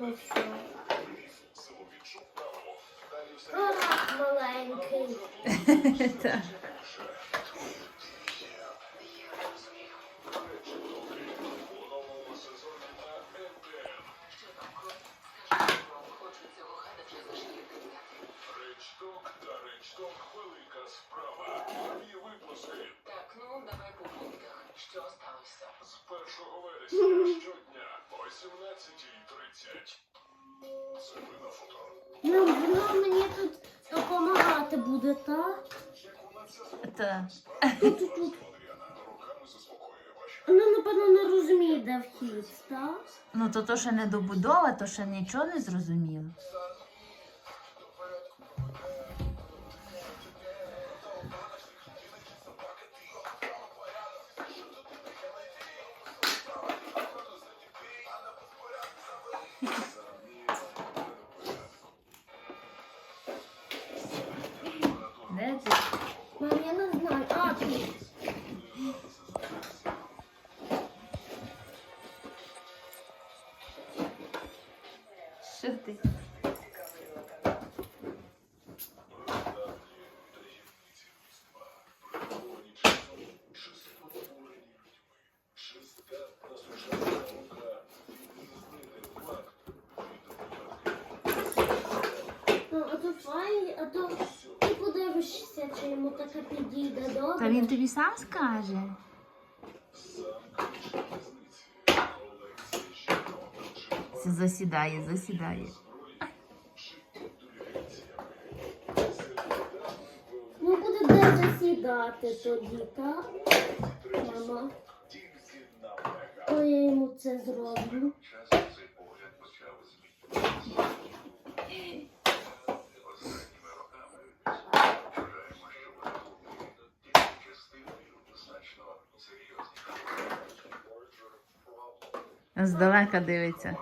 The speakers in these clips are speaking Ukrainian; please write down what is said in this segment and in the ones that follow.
Ну все. Ах, маленький. Так. Ну. Що сталося? з 1 вересня щодня Ну, воно мені тут допомагати буде, так? Так. Тут, тут, тут. Ну, напевно, не розуміє, де вхід, так? Ну то то ще не добудова, то ще нічого не зрозуміло. Де? Мам, я не знаю. А, тут. Що ти? Ну, а то фай, а то ти подивишся, чи йому таке підійде добре. Та він тобі сам скаже. Все засідає, засідає. Ну, буде де засідати тоді, так? Мама. То я йому це зроблю. Здалека дивиться.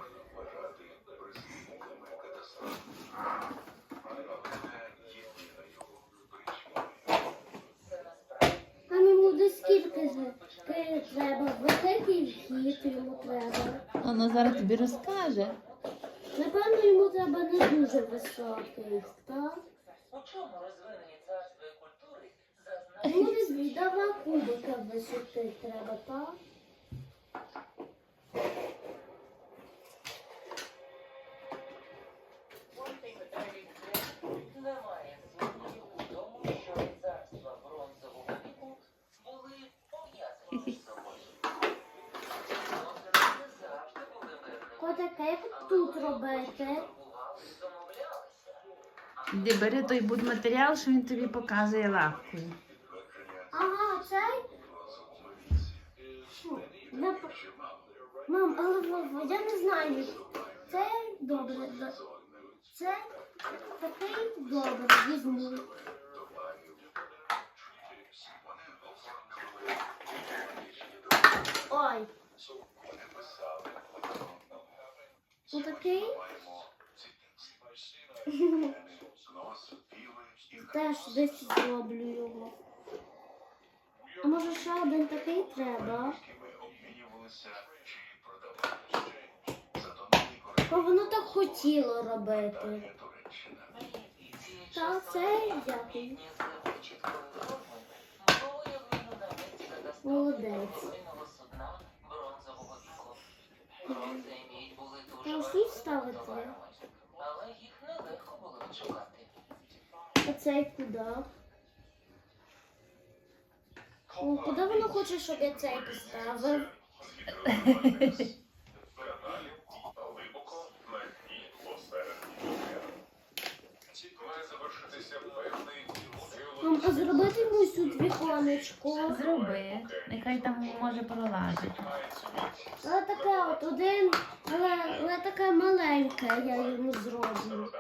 Там йому десь скільки ж ти треба, великий вхід йому треба. Воно зараз тобі розкаже. Напевно, йому треба не дуже високий, так? У чому розвинені царства і культури Йому зазначені десь два кубика висоти треба, так? Котика, як тут робити? торгували і домовлялися. Де бери той будматеріал, що він тобі показує лапкою. Ага, цей? Фу, Мам, але Вова, я не знаю. Цей добре. Цей такий добре, візьму. Ой. Отакий? Теж десь зроблю його. А може ще один такий треба? Бо воно так хотіло робити. Та це дякую. Молодець. ось ставити. але їх нелегко було відшукати. Куди? Куди воно хоче, щоб я цей поставив? а зробити йому тут віконечко. Зроби. Нехай там може пролазити. Але таке от один, але, але таке маленьке я йому зроблю.